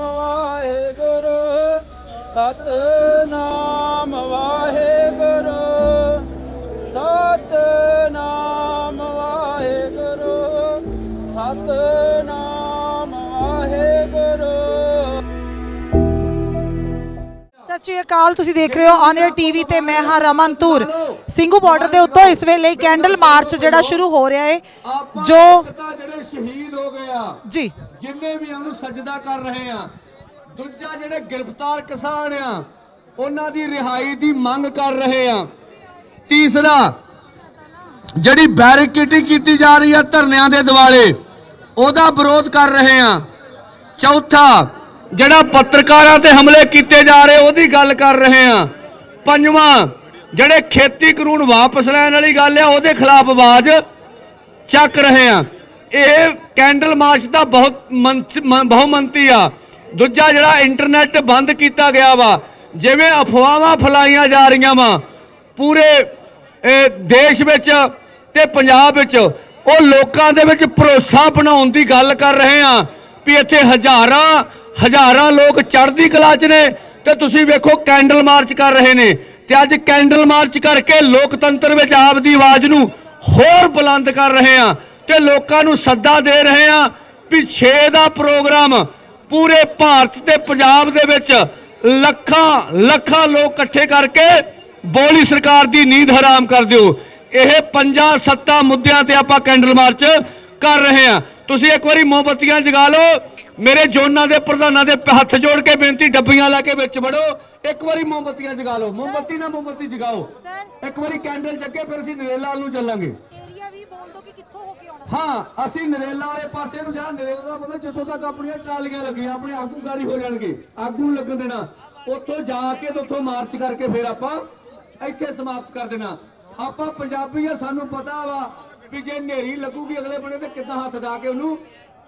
ਨਾਮ ਵਾਹਿਗੁਰੂ ਸਤਨਾਮ ਵਾਹਿਗੁਰੂ ਸਤਨਾਮ ਵਾਹਿਗੁਰੂ ਸਤਨਾਮ ਵਾਹਿਗੁਰੂ। ਸਤਿ ਸ਼੍ਰੀ ਅਕਾਲ ਤੁਸੀਂ ਦੇਖ ਰਹੇ ਹੋ ਅਰ ਟੀਵੀ ਤੇ ਮੈਂ ਹਾਂ ਰਮਨ ਧੂਰ। ਸਿੰਘੂ ਬਾਰਡਰ ਦੇ ਉੱਤੋਂ ਇਸ ਵੇਲੇ ਕੈਂਡਲ ਮਾਰਚ ਜਿਹੜਾ ਸ਼ੁਰੂ ਹੋ ਰਿਹਾ ਹੈ ਜੋ ਜਿਹੜੇ ਸ਼ਹੀਦ ਹੋ ਗਏ ਆ ਜੀ। ਜਿੰਨੇ ਵੀ ਉਹਨੂੰ ਸਜਦਾ ਕਰ ਰਹੇ ਆ, ਦੂਜਾ ਜਿਹੜੇ ਗ੍ਰਿਫਤਾਰ ਕਿਸਾਨ ਆ, ਉਹਨਾਂ ਦੀ ਰਿਹਾਈ ਦੀ ਮੰਗ ਕਰ ਰਹੇ ਆ। ਤੀਸਰਾ, ਜਿਹੜੀ ਬੈਰੀਕੇਡਿੰਗ ਕੀਤੀ ਜਾ ਰਹੀ ਆ ਧਰਨਿਆਂ ਦੇ ਦਿਵਾਲੇ, ਉਹਦਾ ਵਿਰੋਧ ਕਰ ਰਹੇ ਆ। ਚੌਥਾ, ਜਿਹੜਾ ਪੱਤਰਕਾਰਾਂ ਤੇ ਹਮਲੇ ਕੀਤੇ ਜਾ ਰਹੇ, ਉਹਦੀ ਗੱਲ ਕਰ ਰਹੇ ਆ। ਪੰਜਵਾਂ, ਜਿਹੜੇ ਖੇਤੀ ਕਾਨੂੰਨ ਵਾਪਸ ਲੈਣ ਵਾਲੀ ਗੱਲ ਆ, ਉਹਦੇ ਖਿਲਾਫ ਆਵਾਜ਼ ਚੱਕ ਰਹੇ ਆ। ਇਹ ਕੈਂਡਲ ਮਾਰਚ ਦਾ ਬਹੁਤ ਮੰਚ- ਬਹੁਮੰਤੀ ਆ। ਦੂਜਾ ਜਿਹੜਾ ਇੰਟਰਨੈਟ ਬੰਦ ਕੀਤਾ ਗਿਆ ਵਾ, ਜਿਵੇਂ ਅਫਵਾਹਾਂ ਫਲਾਈਆਂ ਜਾ ਰਹੀਆਂ ਵਾ, ਪੂਰੇ ਦੇਸ਼ ਵਿੱਚ ਤੇ ਪੰਜਾਬ ਵਿੱਚ, ਉਹ ਲੋਕਾਂ ਦੇ ਵਿੱਚ ਭਰੋਸਾ ਬਣਾਉਣ ਦੀ ਗੱਲ ਕਰ ਰਹੇ ਆ ਵੀ ਇੱਥੇ ਹਜ਼ਾਰਾਂ ਹਜ਼ਾਰਾਂ ਲੋਕ ਚੜ੍ਹਦੀ ਕਲਾ 'ਚ ਨੇ ਤੇ ਤੁਸੀਂ ਵੇਖੋ ਕੈਂਡਲ ਮਾਰਚ ਕਰ ਰਹੇ ਨੇ। ਤੇ ਅੱਜ ਕੈਂਡਲ ਮਾਰਚ ਕਰਕੇ ਲੋਕਤੰਤਰ ਵਿੱਚ ਆਪ ਦੀ ਆਵਾਜ਼ ਨੂੰ ਹੋਰ ਬੁਲੰਦ ਕਰ ਰਹੇ ਆ ਤੇ ਲੋਕਾਂ ਨੂੰ ਸੱਦਾ ਦੇ ਰਹੇ ਆ ਵੀ 6 ਦਾ ਪ੍ਰੋਗਰਾਮ ਪੂਰੇ ਭਾਰਤ ਤੇ ਪੰਜਾਬ ਦੇ ਵਿੱਚ ਲੱਖਾਂ ਲੱਖਾਂ ਲੋਕ ਇਕੱਠੇ ਕਰਕੇ ਬੋਲੀ ਸਰਕਾਰ ਦੀ ਨੀਂਦ ਹਰਾਮ ਕਰ ਦਿਓ। ਇਹ ਪੰਜਾਂ ਸੱਤਾਂ ਮੁੱਦਿਆਂ ਤੇ ਆਪਾਂ ਕੈਂਡਲ ਮਾਰਚ ਕਰ ਰਹੇ ਆ ਤੁਸੀਂ ਇੱਕ ਵਾਰੀ ਮੋਮਬੱਤੀਆਂ ਜਗਾ ਲਓ। ਮੇਰੇ ਜੋਨਾਂ ਦੇ ਪ੍ਰਧਾਨਾਂ ਦੇ ਹੱਥ ਜੋੜ ਕੇ ਬੇਨਤੀ ਡੱਬੀਆਂ ਲਾ ਕੇ ਵਿੱਚ ਵੜੋ। ਇੱਕ ਵਾਰੀ ਮੋਮਬੱਤੀਆਂ ਜਗਾ ਲਓ। ਮੋਮਬੱਤੀ ਨਾ ਮੋਮਬੱਤੀ ਜਗਾਓ। ਇੱਕ ਵਾਰੀ ਕੈਂਡਲ ਜੱਗੇ ਫਿਰ ਅਸੀਂ ਨਰੇਲਾ ਨੂੰ ਚੱਲਾਂਗੇ। ਹੋ ਹਾਂ ਅਸੀਂ ਨਰੇਲਾ ਵਾਲੇ ਪਾਸੇ ਨੂੰ ਜਾਣਾ ਨਰੇਲਾ ਦਾ ਮਤਲਬ ਜਿੱਥੋਂ ਤੱਕ ਆਪਣੀਆਂ ਟਰਾਲੀਆਂ ਲੱਗੀਆਂ ਆਪਣੇ ਆਗੂ ਗਾੜੀ ਹੋ ਜਾਣਗੇ। ਆਗੂ ਲੱਗਣ ਦੇਣਾ। ਉੱਥੋਂ ਜਾ ਕੇ ਤੇ ਉੱਥੋਂ ਮਾਰਚ ਕਰਕੇ ਫਿਰ ਆਪਾਂ ਇੱਥੇ ਸਮਾਪਤ ਕਰ ਦੇਣਾ। ਆਪਾਂ ਪੰਜਾਬੀ ਆ ਸਾਨੂੰ ਪਤਾ ਵਾ ਵੀ ਜੇ ਨੇਰੀ ਲੱਗੂਗੀ ਅਗਲੇ ਬਣੇ ਤੇ ਕਿੱਦਾਂ ਹੱਥ ਡਾ ਕੇ ਉਹਨੂੰ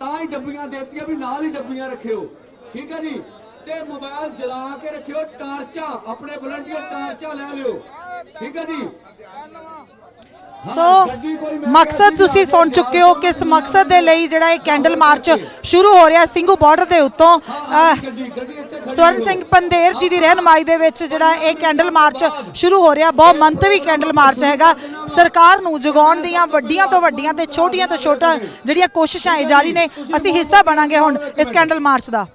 ਤਾਂ ਹੀ ਡੱਬੀਆਂ ਦੇਤੀਆਂ ਵੀ ਨਾਲ ਹੀ ਡੱਬੀਆਂ ਰੱਖਿਓ। ਠੀਕ ਹੈ ਜੀ? ਤੇ ਮੋਬਾਈਲ ਜਲਾ ਕੇ ਰੱਖਿਓ ਟਾਰਚਾਂ ਆਪਣੇ ਵਲੰਟੀਅਰ ਟਾਰਚਾਂ ਲੈ ਲਿਓ। ਠੀਕ ਹੈ ਜੀ? ਸੋ ਮਕਸਦ ਤੁਸੀਂ ਸੁਣ ਚੁੱਕੇ ਹੋ ਕਿ ਇਸ ਮਕਸਦ ਦੇ ਲਈ ਜਿਹੜਾ ਇਹ ਕੈਂਡਲ ਮਾਰਚ ਸ਼ੁਰੂ ਹੋ ਰਿਹਾ ਸਿੰਘੂ ਬਾਰਡਰ ਦੇ ਉੱਤੋਂ ਸਵਰਨ ਸਿੰਘ ਪੰਦੇਰ ਜੀ ਦੀ ਰਹਿਨਮਾਈ ਦੇ ਵਿੱਚ ਜਿਹੜਾ ਇਹ ਕੈਂਡਲ ਮਾਰਚ ਸ਼ੁਰੂ ਹੋ ਰਿਹਾ, ਬਹੁਤ ਮੰਤਵੀ ਕੈਂਡਲ ਮਾਰਚ ਹੈਗਾ। ਸਰਕਾਰ ਨੂੰ ਜਗਾਉਣ ਦੀਆਂ ਵੱਡੀਆਂ ਤੋਂ ਵੱਡੀਆਂ ਤੇ ਛੋਟੀਆਂ ਤੋਂ ਛੋਟਾ ਜਿਹੜੀਆਂ ਕੋਸ਼ਿਸ਼ਾਂ ਇਹ ਜਾਰੀ ਨੇ, ਅਸੀਂ ਹਿੱਸਾ ਬਣਾਂਗੇ ਹੁਣ ਇਸ ਕੈਂਡਲ ਮਾਰਚ ਦਾ।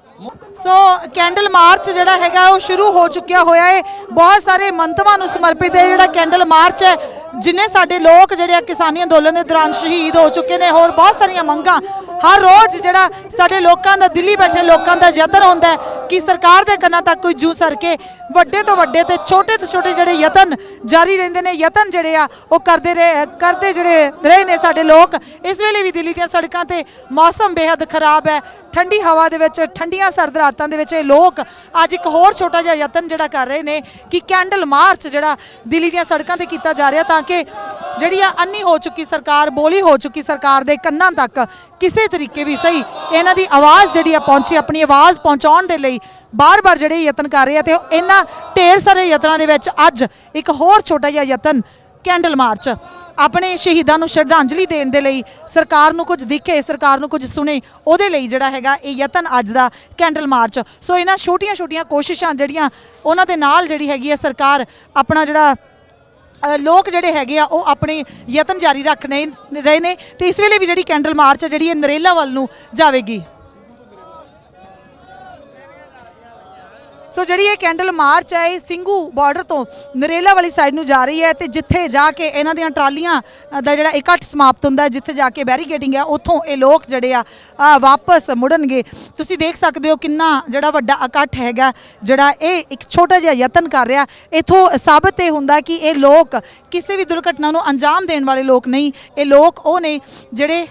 ਸੋ ਕੈਂਡਲ ਮਾਰਚ ਜਿਹੜਾ ਹੈਗਾ, ਉਹ ਸ਼ੁਰੂ ਹੋ ਚੁੱਕਿਆ ਹੋਇਆ ਹੈ ਬਹੁਤ ਸਾਰੇ ਮੰਤਵਾਂ ਨੂੰ ਸਮਰਪਿਤ ਹੈ ਜਿਹੜਾ ਕੈਂਡਲ ਮਾਰਚ ਹੈ, ਜਿਨੇ ਸਾਡੇ ਲੋਕ ਜਿਹੜੇ ਆ ਕਿਸਾਨੀ ਅੰਦੋਲਨ ਦੇ ਦੌਰਾਨ ਸ਼ਹੀਦ ਹੋ ਚੁੱਕੇ ਨੇ, ਹੋਰ ਬਹੁਤ ਸਾਰੀਆਂ ਮੰਗਾਂ। ਹਰ ਰੋਜ਼ ਜਿਹੜਾ ਸਾਡੇ ਲੋਕਾਂ ਦਾ, ਦਿੱਲੀ ਬੈਠੇ ਲੋਕਾਂ ਦਾ ਯਤਨ ਹੁੰਦਾ ਹੈ ਕਿ ਸਰਕਾਰ ਦੇ ਕੰਨਾਂ ਤੱਕ ਕੋਈ ਜੂ ਸਰ ਕੇ ਵੱਡੇ ਤੋਂ ਵੱਡੇ ਤੇ ਛੋਟੇ ਤੋਂ ਛੋਟੇ ਜਿਹੜੇ ਯਤਨ ਜਾਰੀ ਰਹਿੰਦੇ ਨੇ, ਯਤਨ ਜਿਹੜੇ ਆ, ਉਹ ਕਰਦੇ ਰਹੇ, ਕਰਦੇ ਜਿਹੜੇ ਰਹੇ ਨੇ ਸਾਡੇ ਲੋਕ, ਇਸ ਵੇਲੇ ਵੀ ਦਿੱਲੀ ਦੀਆਂ ਸੜਕਾਂ ਤੇ ਮੌਸਮ ਬੇहद ਖਰਾਬ ਹੈ। ਠੰਡੀ ਹਵਾ ਦੇ ਵਿੱਚ, ਠੰਡੀਆਂ ਸਰਦ ਰਾਤਾਂ ਦੇ ਵਿੱਚ ਇਹ ਲੋਕ ਅੱਜ ਇੱਕ ਹੋਰ ਛੋਟਾ ਜਿਹਾ ਯਤਨ ਜਿਹੜਾ ਕਰ ਰਹੇ ਨੇ ਕਿ ਕੈਂਡਲ ਮਾਰਚ ਜਿਹੜਾ ਦਿੱਲੀ ਦੀਆਂ ਸੜਕਾਂ ਤੇ ਕੀਤਾ ਜਾ ਰਿਹਾ ਤਾਂ ਕਿ ਜਿਹੜੀ ਆ ਅੰਨੀ ਹੋ ਚੁੱਕੀ ਸਰਕਾਰ, ਬੋਲੀ ਹੋ ਚੁੱਕੀ ਸਰਕਾਰ ਦੇ ਕੰਨਾਂ ਤੱਕ ਕਿਸੇ ਤਰੀਕੇ ਵੀ ਸਹੀ ਇਹਨਾਂ ਦੀ ਆਵਾਜ਼ ਜਿਹੜੀ ਆ ਪਹੁੰਚੇ, ਆਪਣੀ ਆਵਾਜ਼ ਪਹੁੰਚਾਉਣ ਦੇ ਲਈ ਬਾਰ-ਬਾਰ ਜਿਹੜੇ ਯਤਨ ਕਰ ਰਹੇ ਆ ਤੇ ਇਹਨਾਂ ਢੇਰ ਸਾਰੇ ਯਤਨਾਂ ਦੇ ਵਿੱਚ ਅੱਜ ਇੱਕ ਹੋਰ ਛੋਟਾ ਜਿਹਾ ਯਤਨ ਕੈਂਡਲ ਮਾਰਚ। ਆਪਣੇ ਸ਼ਹੀਦਾਂ ਨੂੰ ਸ਼ਰਧਾਂਜਲੀ ਦੇਣ ਦੇ ਲਈ ਸਰਕਾਰ ਨੂੰ ਕੁਝ ਦਿਖੇ, ਸਰਕਾਰ ਨੂੰ ਕੁਝ ਸੁਣੇ, ਉਹਦੇ ਲਈ ਜਿਹੜਾ ਹੈਗਾ ਇਹ ਯਤਨ ਅੱਜ ਦਾ ਕੈਂਡਲ ਮਾਰਚ। ਸੋ ਇਹਨਾਂ ਛੋਟੀਆਂ-ਛੋਟੀਆਂ ਕੋਸ਼ਿਸ਼ਾਂ ਜਿਹੜੀਆਂ ਉਹਨਾਂ ਦੇ ਨਾਲ ਜਿਹੜੀ ਹੈਗੀ ਹੈ ਸਰਕਾਰ ਆਪਣਾ ਜਿਹੜਾ ਲੋਕ ਜਿਹੜੇ ਹੈਗੇ ਆ, ਉਹ ਆਪਣੇ ਯਤਨ ਜਾਰੀ ਰੱਖ ਨੇ, ਰਹੇ ਨੇ ਤੇ ਇਸ ਵੇਲੇ ਵੀ ਜਿਹੜੀ ਕੈਂਡਲ ਮਾਰਚ ਹੈ ਜਿਹੜੀ ਇਹ ਨਰੇਲਾ ਵੱਲ ਨੂੰ ਜਾਵੇਗੀ। ਸੋ ਜਿਹੜੀ ਇਹ ਕੈਂਡਲ ਮਾਰਚ ਹੈ, ਇਹ ਸਿੰਘੂ ਬਾਰਡਰ ਤੋਂ ਨਰੇਲਾ ਵਾਲੀ ਸਾਈਡ ਨੂੰ ਜਾ ਰਹੀ ਹੈ ਤੇ ਜਿੱਥੇ ਜਾ ਕੇ ਇਹਨਾਂ ਦੀਆਂ ਟਰਾਲੀਆਂ ਦਾ ਜਿਹੜਾ ਇਕੱਠ ਸਮਾਪਤ ਹੁੰਦਾ ਜਿੱਥੇ ਜਾ ਕੇ ਬੈਰੀਕੇਡਿੰਗ ਹੈ, ਉੱਥੋਂ ਇਹ ਲੋਕ ਜਿਹੜੇ ਆ ਵਾਪਸ ਮੁੜਨਗੇ। ਤੁਸੀਂ ਦੇਖ ਸਕਦੇ ਹੋ ਕਿੰਨਾ ਜਿਹੜਾ ਵੱਡਾ ਇਕੱਠ ਹੈਗਾ, ਜਿਹੜਾ ਇਹ ਇੱਕ ਛੋਟਾ ਜਿਹਾ ਯਤਨ ਕਰ ਰਿਹਾ। ਇਥੋਂ ਸਾਬਤ ਇਹ ਹੁੰਦਾ ਕਿ ਇਹ ਲੋਕ ਕਿਸੇ ਵੀ ਦੁਰਘਟਨਾ ਨੂੰ ਅੰਜਾਮ ਦੇਣ ਵਾਲੇ ਲੋਕ ਨਹੀਂ। ਇਹ ਲੋਕ ਉਹ ਨੇ ਜਿਹੜੇ,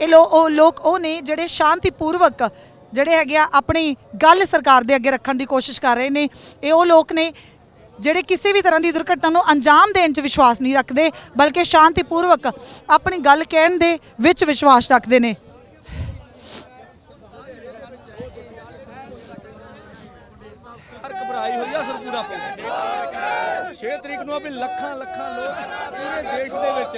ਇਹ ਲੋ, ਉਹ ਲੋਕ ਉਹ ਨੇ ਜਿਹੜੇ ਸ਼ਾਂਤੀਪੂਰਵਕ ਜਿਹੜੇ ਹੈਗੇ ਆ ਆਪਣੀ ਗੱਲ ਸਰਕਾਰ ਦੇ ਅੱਗੇ ਰੱਖਣ ਦੀ ਕੋਸ਼ਿਸ਼ ਕਰ ਰਹੇ ਨੇ, ਇਹ ਉਹ ਲੋਕ ਨੇ ਜਿਹੜੇ ਕਿਸੇ ਵੀ ਤਰ੍ਹਾਂ ਦੀ ਦੁਰਘਟਨਾ ਨੂੰ ਅੰਜਾਮ ਦੇਣ 'ਚ ਵਿਸ਼ਵਾਸ ਨਹੀਂ ਰੱਖਦੇ, ਬਲਕਿ ਸ਼ਾਂਤੀਪੂਰਵਕ ਆਪਣੀ ਗੱਲ ਕਹਿਣ ਦੇ ਵਿੱਚ ਵਿਸ਼ਵਾਸ ਰੱਖਦੇ ਨੇ। ਘਬਰਾਈ ਹੋਈ ਆ ਸਰਪੂਰਾ ਪਿੰਡ। 6 ਤਰੀਕ ਨੂੰ ਆਪਣੀ ਲੱਖਾਂ ਲੱਖਾਂ ਲੋਕ ਪੂਰੇ ਦੇਸ਼ ਦੇ ਵਿੱਚ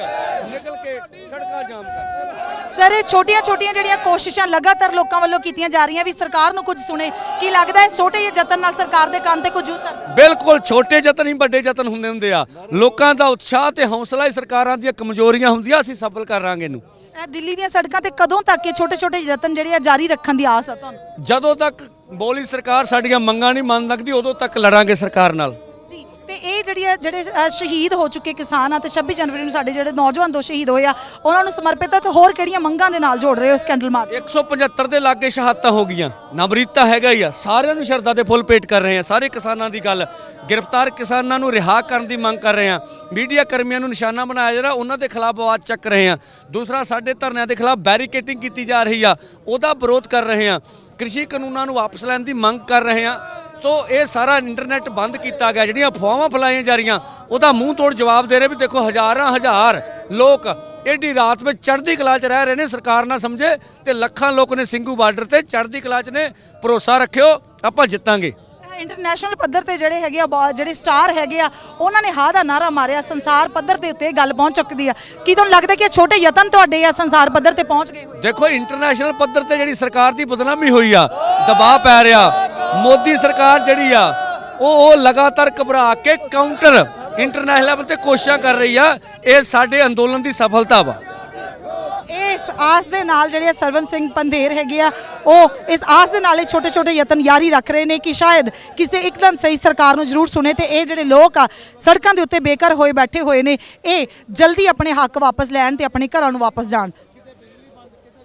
ਨਿਕਲ ਕੇ ਸੜਕਾਂ ਜਾਮ ਕਰ ਸਰ ਇਹ ਛੋਟੀਆਂ-ਛੋਟੀਆਂ ਜਿਹੜੀਆਂ ਕੋਸ਼ਿਸ਼ਾਂ ਲਗਾਤਾਰ ਲੋਕਾਂ ਵੱਲੋਂ ਕੀਤੀਆਂ ਜਾ ਰਹੀਆਂ ਵੀ ਸਰਕਾਰ ਨੂੰ ਕੁਝ ਸੁਣੇ। ਕੀ ਲੱਗਦਾ ਹੈ ਛੋਟੇ ਜਿਹੇ ਯਤਨ ਨਾਲ ਸਰਕਾਰ ਦੇ ਕੰਨ ਤੇ ਕੁਝ ਸਰ ਬਿਲਕੁਲ ਛੋਟੇ ਯਤਨ ਹੀ ਵੱਡੇ ਯਤਨ ਹੁੰਦੇ ਹੁੰਦੇ ਆ। ਲੋਕਾਂ ਦਾ ਉਤਸ਼ਾਹ ਤੇ ਹੌਸਲਾ ਹੀ ਸਰਕਾਰਾਂ ਦੀਆਂ ਕਮਜ਼ੋਰੀਆਂ ਹੁੰਦੀਆਂ ਅਸੀਂ ਸਫਲ ਕਰਾਂਗੇ ਇਹਨੂੰ। ਇਹ ਦਿੱਲੀ ਦੀਆਂ ਸੜਕਾਂ ਤੇ ਕਦੋਂ ਤੱਕ ਇਹ ਛੋਟੇ-ਛੋਟੇ ਯਤਨ ਜਿਹੜੇ ਆ ਜਾਰੀ ਰੱਖਣ ਦੀ ਆਸ ਆ ਤੁਹਾਨੂੰ? ਜਦੋਂ ਤੱਕ ਬੋਲੀ ਸਰਕਾਰ ਸਾਡੀਆਂ ਮੰਗਾਂ ਨਹੀਂ ਮੰਨ ਸਕਦੀ ਉਦੋਂ ਤੱਕ ਲੜਾਂਗੇ ਸਰਕਾਰ ਨਾਲ। ਇਹ ਜਿਹੜੀ ਹੈ ਜਿਹੜੇ ਅ, ਸ਼ਹੀਦ ਹੋ ਚੁੱਕੇ ਕਿਸਾਨ ਆ ਤੇ 26 ਜਨਵਰੀ ਨੂੰ ਸਾਡੇ ਜਿਹੜੇ ਨੌਜਵਾਨ ਦੋ ਸ਼ਹੀਦ ਹੋਏ ਆ ਉਹਨਾਂ ਨੂੰ ਸਮਰਪਿਤ ਆ ਤੇ ਹੋਰ ਕਿਹੜੀਆਂ ਮੰਗਾਂ ਦੇ ਨਾਲ ਜੋੜ ਰਹੇ ਹੋ ਇਸ ਕੈਂਡਲ ਮਾਰਚ? 175 ਦੇ ਲਾਗੇ ਸ਼ਹਾਦਤਾਂ ਹੋ ਗਈਆਂ। ਨਵਰੀਤਾ ਹੈਗਾ ਹੀ ਆ। ਸਾਰਿਆਂ ਨੂੰ ਸ਼ਰਧਾ ਦੇ ਫੁੱਲ ਭੇਟ ਕਰ ਰਹੇ ਆ। ਸਾਰੇ ਕਿਸਾਨਾਂ ਦੀ ਗੱਲ। ਗ੍ਰਿਫਤਾਰ ਕਿਸਾਨਾਂ ਨੂੰ ਰਿਹਾ ਕਰਨ ਦੀ ਮੰਗ ਕਰ ਰਹੇ ਆ। ਮੀਡੀਆ ਕਰਮੀਆਂ ਨੂੰ ਨਿਸ਼ਾਨਾ ਬਣਾਇਆ ਜਾ ਰਿਹਾ ਉਹਨਾਂ ਦੇ ਖਿਲਾਫ ਆਵਾਜ਼ ਚੱਕ ਰਹੇ ਆ। ਦੂਸਰਾ ਸਾਡੇ ਧਰਨਿਆਂ ਦੇ ਖਿਲਾਫ ਬੈਰੀਕੇਟਿੰਗ ਕੀਤੀ ਜਾ ਰਹੀ ਆ। ਉਹਦਾ ਵਿਰੋਧ ਕਰ ਰਹੇ ਆ। ਕ੍ਰਿਸ਼ੀ ਕਾਨੂੰਨਾਂ ਨੂੰ ਵਾਪਸ ਲੈਣ ਦੀ ਮੰਗ ਕਰ ਰਹੇ ਆ। ਤੋ ਇਹ ਸਾਰਾ ਇੰਟਰਨੈਟ ਬੰਦ ਕੀਤਾ ਗਿਆ, ਜਿਹੜੀਆਂ ਅਫਵਾਹਾਂ ਫੈਲਾਈਆਂ ਜਾ ਰਹੀਆਂ, ਉਹਦਾ ਮੂੰਹ ਤੋੜ ਜਵਾਬ ਦੇ ਰਹੇ ਵੀ ਦੇਖੋ ਹਜ਼ਾਰਾਂ ਹਜ਼ਾਰ ਲੋਕ ਏਡੀ ਰਾਤ ਵਿੱਚ ਚੜ੍ਹਦੀ ਕਲਾ 'ਚ ਰਹਿ ਰਹੇ ਨੇ, ਸਰਕਾਰ ਨਾ ਸਮਝੇ ਤੇ ਲੱਖਾਂ ਲੋਕ ਨੇ ਸਿੰਘੂ ਬਾਰਡਰ ਤੇ ਚੜ੍ਹਦੀ ਕਲਾ 'ਚ ਨੇ, ਭਰੋਸਾ ਰੱਖਿਓ, ਆਪਾਂ ਜਿੱਤਾਂਗੇ। ਇੰਟਰਨੈਸ਼ਨਲ ਪੱਧਰ ਤੇ ਜਿਹੜੇ ਹੈਗੇ ਆ ਜਿਹੜੇ ਸਟਾਰ ਹੈਗੇ ਆ, ਉਹਨਾਂ ਨੇ ਹਾਂ ਦਾ ਨਾਰਾ ਮਾਰਿਆ, ਸੰਸਾਰ ਪੱਧਰ ਦੇ ਉੱਤੇ ਗੱਲ ਪਹੁੰਚ ਚੁੱਕਦੀ ਆ। ਕੀ ਤੁਹਾਨੂੰ ਲੱਗਦਾ ਕਿ ਇਹ ਛੋਟੇ ਯਤਨ ਤੁਹਾਡੇ ਆ ਸੰਸਾਰ ਪੱਧਰ ਤੇ ਪਹੁੰਚ ਗਏ ਹੋਏ? ਦੇਖੋ ਇੰਟਰਨੈਸ਼ਨਲ ਪੱਧਰ ਤੇ ਜਿਹੜੀ ਸਰਕਾਰ ਦੀ ਬਦਨਾਮੀ ਹੋਈ ਆ, ਦਬਾਅ ਪੈ ਰਿਹਾ। ਮੋਦੀ ਸਰਕਾਰ ਜਿਹੜੀ ਆ, ਉਹ ਉਹ ਲਗਾਤਾਰ ਘਬਰਾ ਕੇ ਕਾਊਂਟਰ ਇੰਟਰਨੈਸ਼ਨਲ ਲੈਵਲ ਤੇ ਕੋਸ਼ਿਸ਼ਾਂ ਕਰ ਰਹੀ ਆ, ਇਹ ਸਾਡੇ ਅੰਦੋਲਨ ਦੀ ਸਫਲਤਾ ਵਾ। ਇਸ ਆਸ ਦੇ ਨਾਲ ਜਿਹੜੇ ਸਰਵਨ ਸਿੰਘ ਪੰਧੇਰ ਹੈਗੇ ਆ, ਉਹ ਇਸ ਆਸ ਦੇ ਨਾਲ ਇਹ ਛੋਟੇ ਛੋਟੇ ਯਤਨ ਜਾਰੀ ਰੱਖ ਰਹੇ ਨੇ ਕਿ ਸ਼ਾਇਦ ਕਿਸੇ ਇੱਕਦਮ ਸਹੀ ਸਰਕਾਰ ਨੂੰ ਜ਼ਰੂਰ ਸੁਣੇ ਤੇ ਇਹ ਜਿਹੜੇ ਲੋਕ ਆ, ਸੜਕਾਂ ਦੇ ਉੱਤੇ ਬੇਕਾਰ ਹੋਏ ਬੈਠੇ ਹੋਏ ਨੇ, ਇਹ ਜਲਦੀ ਆਪਣੇ ਹੱਕ ਵਾਪਸ ਲੈਣ ਤੇ ਆਪਣੇ ਘਰਾਂ ਨੂੰ ਵਾਪਸ ਜਾਣ।